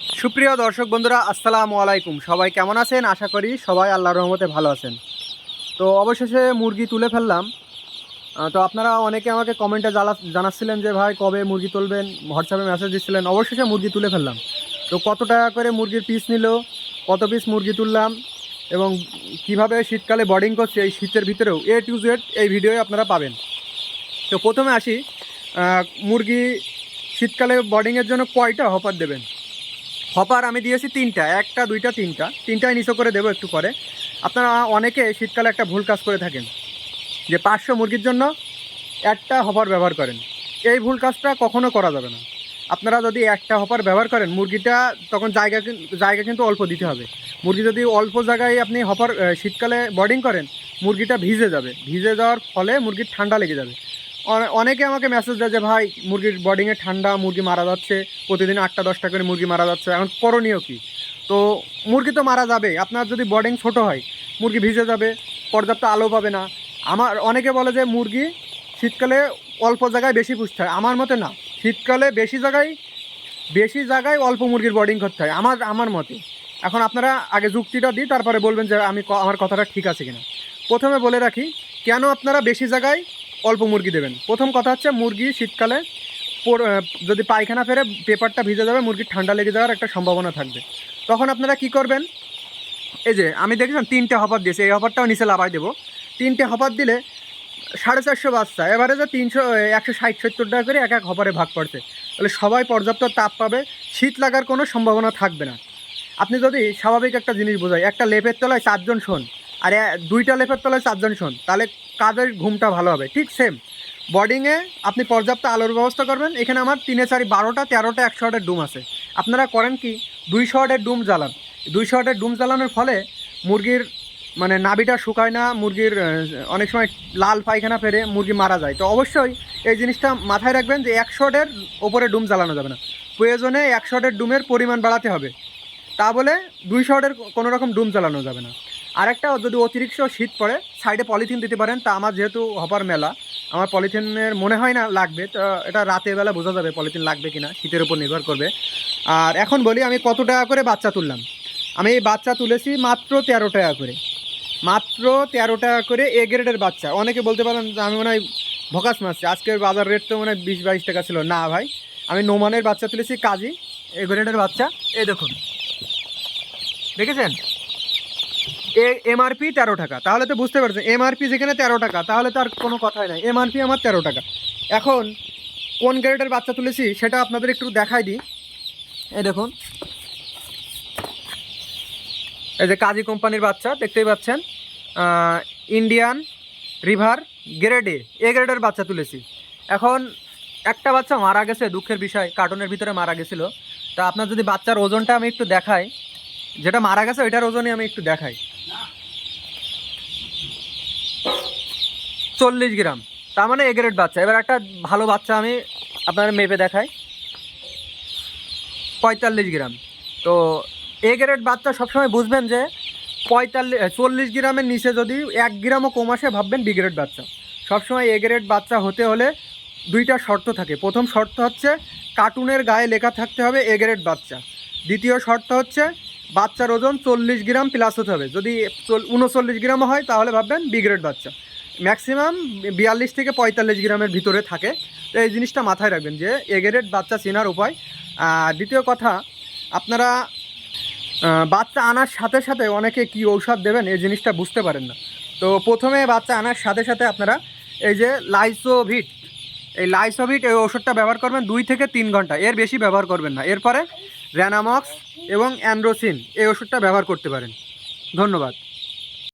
সুপ্রিয় দর্শক বন্ধুরা, আসসালামু আলাইকুম। সবাই কেমন আছেন? আশা করি সবাই আল্লাহর রহমতে ভালো আছেন। তো অবশেষে মুরগি তুলে ফেললাম। তো আপনারা অনেকে আমাকে কমেন্টে জানা- জানাচ্ছিলেন যে, ভাই, কবে মুরগি তুলবেন? হোয়াটসঅ্যাপে মেসেজ দিচ্ছিলেন। অবশেষে মুরগি তুলে ফেললাম। তো কত টাকা করে মুরগির পিস নিল? কত পিস মুরগি তুললাম? এবং কীভাবে শীতকালে বোর্ডিং করছে এই শীতের ভিতরেও? এ টু জেড এই ভিডিওয়ে আপনারা পাবেন। তো প্রথমে আসি। মুরগি শীতকালে বোর্ডিংয়ের জন্য কয়টা হপার দেবেন? হপার আমি দিয়েছি তিনটা, একটা, দুইটা, তিনটা। তিনটাই নিচে করে দেবো একটু পরে। আপনারা অনেকে শীতকালে একটা ভুল কাজ করে থাকেন, যে পাঁচশো মুরগির জন্য একটা হপার ব্যবহার করেন। এই ভুল কাজটা কখনো করা যাবে না। আপনারা যদি একটা হপার ব্যবহার করেন, মুরগিটা তখন জায়গা জায়গা কিন্তু অল্প দিতে হবে। মুরগি যদি অল্প জায়গায় আপনি হপার শীতকালে বোর্ডিং করেন, মুরগিটা ভিজে যাবে। ভিজে যাওয়ার ফলে মুরগির ঠান্ডা লেগে যাবে। অনেকে আমাকে মেসেজ দেয় যে, ভাই, মুরগির বোর্ডিংয়ে ঠান্ডা, মুরগি মারা যাচ্ছে, প্রতিদিন আটটা, দশটা করে মুরগি মারা যাচ্ছে, এখন করণীয় কী? তো মুরগি তো মারা যাবে, আপনার যদি বোর্ডিং ছোট হয়, মুরগি ভিজে যাবে, পর্যাপ্ত আলো পাবে না। আমার, অনেকে বলে যে, মুরগি শীতকালে অল্প জায়গায় বেশি পুষতে হয়। আমার মতে না, শীতকালে বেশি জায়গায় বেশি জায়গায় অল্প মুরগির বোর্ডিং করতে হয়, আমার আমার মতে। এখন আপনারা আগে যুক্তিটা দিই তারপরে বলবেন যে, আমি আমার কথাটা ঠিক আছে কিনা? প্রথমে বলে রাখি, কেন আপনারা বেশি জায়গায় অল্প মুরগি দেবেন। প্রথম কথা হচ্ছে মুরগি শীতকালে যদি পায়খানা ফেরে পেপারটা ভিজে যাবে, মুরগির ঠান্ডা লেগে যাওয়ার একটা সম্ভাবনা থাকবে। তখন আপনারা কি করবেন, এই যে আমি দেখেছেন তিনটে হপার দিয়েছি, এই হপারটাও নিচে লাভাই দেবো। তিনটে হপার দিলে সাড়ে চারশো বাচ্চা, এবারে যে তিনশো, একশো ষাট, সত্তর টাকা করে এক এক হপারে ভাগ পড়ছে। তাহলে সবাই পর্যাপ্ত তাপ পাবে, শীত লাগার কোনো সম্ভাবনা থাকবে না। আপনি যদি স্বাভাবিক একটা জিনিস বোঝাই, একটা লেপের তলায় চারজন শোন আর, দুইটা লেপের তলায় চারজন শোন, তাহলে কাদের ঘুমটা ভালো হবে? ঠিক সেম বোর্ডিংয়ে আপনি পর্যাপ্ত আলোর ব্যবস্থা করবেন। এখানে আমার তিনে চারি বারোটা, তেরোটা, একশো ওয়াটের ডুম আছে। আপনারা করেন কি? দুইশো ওয়াটের ডুম জ্বালান। দুইশো ওয়াটের ডুম জ্বালানোর ফলে মুরগির মানে নাভিটা শুকায় না, মুরগির অনেক সময় লাল পায়খানা ফেরে মুরগি মারা যায়। তো অবশ্যই এই জিনিসটা মাথায় রাখবেন যে একশো ওয়াটের ওপরে ডুম জ্বালানো যাবে না। প্রয়োজনে একশো ওয়াটের ডুমের পরিমাণ বাড়াতে হবে। তা বলে দুইশো ওয়াটের কোনো রকম ডুম জ্বালানো যাবে না। আরেকটা যদি অতিরিক্ত শীত পড়ে সাইডে পলিথিন দিতে পারেন, তা আমার যেহেতু হপার মেলা, আমার পলিথিনের মনে হয় না লাগবে, তো এটা রাতের বেলা বোঝা যাবে পলিথিন লাগবে কিনা, শীতের উপর নির্ভর করবে। আর এখন বলি, আমি কত টাকা করে বাচ্চা তুললাম? আমি এই বাচ্চা তুলেছি মাত্র তেরো টাকা করে। মাত্র তেরো টাকা করে এ গ্রেডের বাচ্চা। অনেকে বলতে পারেন আমি মনে হয় ভকাস মারছি। আজকের বাজার রেট তো মনে হয় বিশ, বাইশ টাকা ছিল। না ভাই, আমি নোমানের বাচ্চা তুলেছি কাজী এ গ্রেডের বাচ্চা। এই দেখুন, দেখেছেন? এমআরপি তেরো টাকা। তাহলে তো বুঝতে পারছেন এমআরপি যেখানে তেরো টাকা, তাহলে তো আর কোনো কথাই নাই। এমআরপি আমার তেরো টাকা। এখন কোন গ্রেডের বাচ্চা তুলেছি সেটা আপনাদের একটু দেখাই দিই। এই দেখুন। এই যে কাজী কোম্পানির বাচ্চা, দেখতেই পাচ্ছেন। ইন্ডিয়ান রিভার গ্রেডে এ গ্রেডের বাচ্চা তুলেছি। এখন একটা বাচ্চা মারা গেছে, দুঃখের বিষয়, কার্টুনের ভিতরে মারা গেছিল। তা আপনার যদি বাচ্চার ওজনটা আমি একটু দেখাই, যেটা মারা গেছে ওইটার ওজনই আমি একটু দেখাই। চল্লিশ গ্রাম। তার মানে এ গ্রেড বাচ্চা। এবার একটা ভালো বাচ্চা আমি আপনার মেপে দেখাই। পঁয়তাল্লিশ গ্রাম। তো এ গ্রেড বাচ্চা সবসময় বুঝবেন যে পঁয়তাল্লিশ, চল্লিশ গ্রামের নিচে যদি এক গ্রামও কম আসে, ভাববেন বি গ্রেড বাচ্চা। সবসময় এ গ্রেড বাচ্চা হতে হলে দুইটা শর্ত থাকে। প্রথম শর্ত হচ্ছে কার্টুনের গায়ে লেখা থাকতে হবে এ গ্রেড বাচ্চা। দ্বিতীয় শর্ত হচ্ছে বাচ্চার ওজন চল্লিশ গ্রাম প্লাস হতে হবে। যদি চল- উনচল্লিশ গ্রামও হয়, তাহলে ভাববেন বি গ্রেড বাচ্চা। ম্যাক্সিমাম বিয়াল্লিশ থেকে পঁয়তাল্লিশ গ্রামের ভিতরে থাকে। তো এই জিনিসটা মাথায় রাখবেন যে এ গ্রেড বাচ্চা চেনার উপায়। আর দ্বিতীয় কথা, আপনারা বাচ্চা আনার সাথে সাথে অনেকে কি ঔষধ দেবেন, এই জিনিসটা বুঝতে পারেন না। তো প্রথমে বাচ্চা আনার সাথে সাথে আপনারা এই যে লাইসোভিট, এই লাইসোভিট, এই ওষুধটা ব্যবহার করবেন দুই থেকে তিন ঘণ্টা। এর বেশি ব্যবহার করবেন না। এরপরে র্যানামক্স এবং অ্যান্ড্রোসিন, এই ওষুধটা ব্যবহার করতে পারেন। ধন্যবাদ।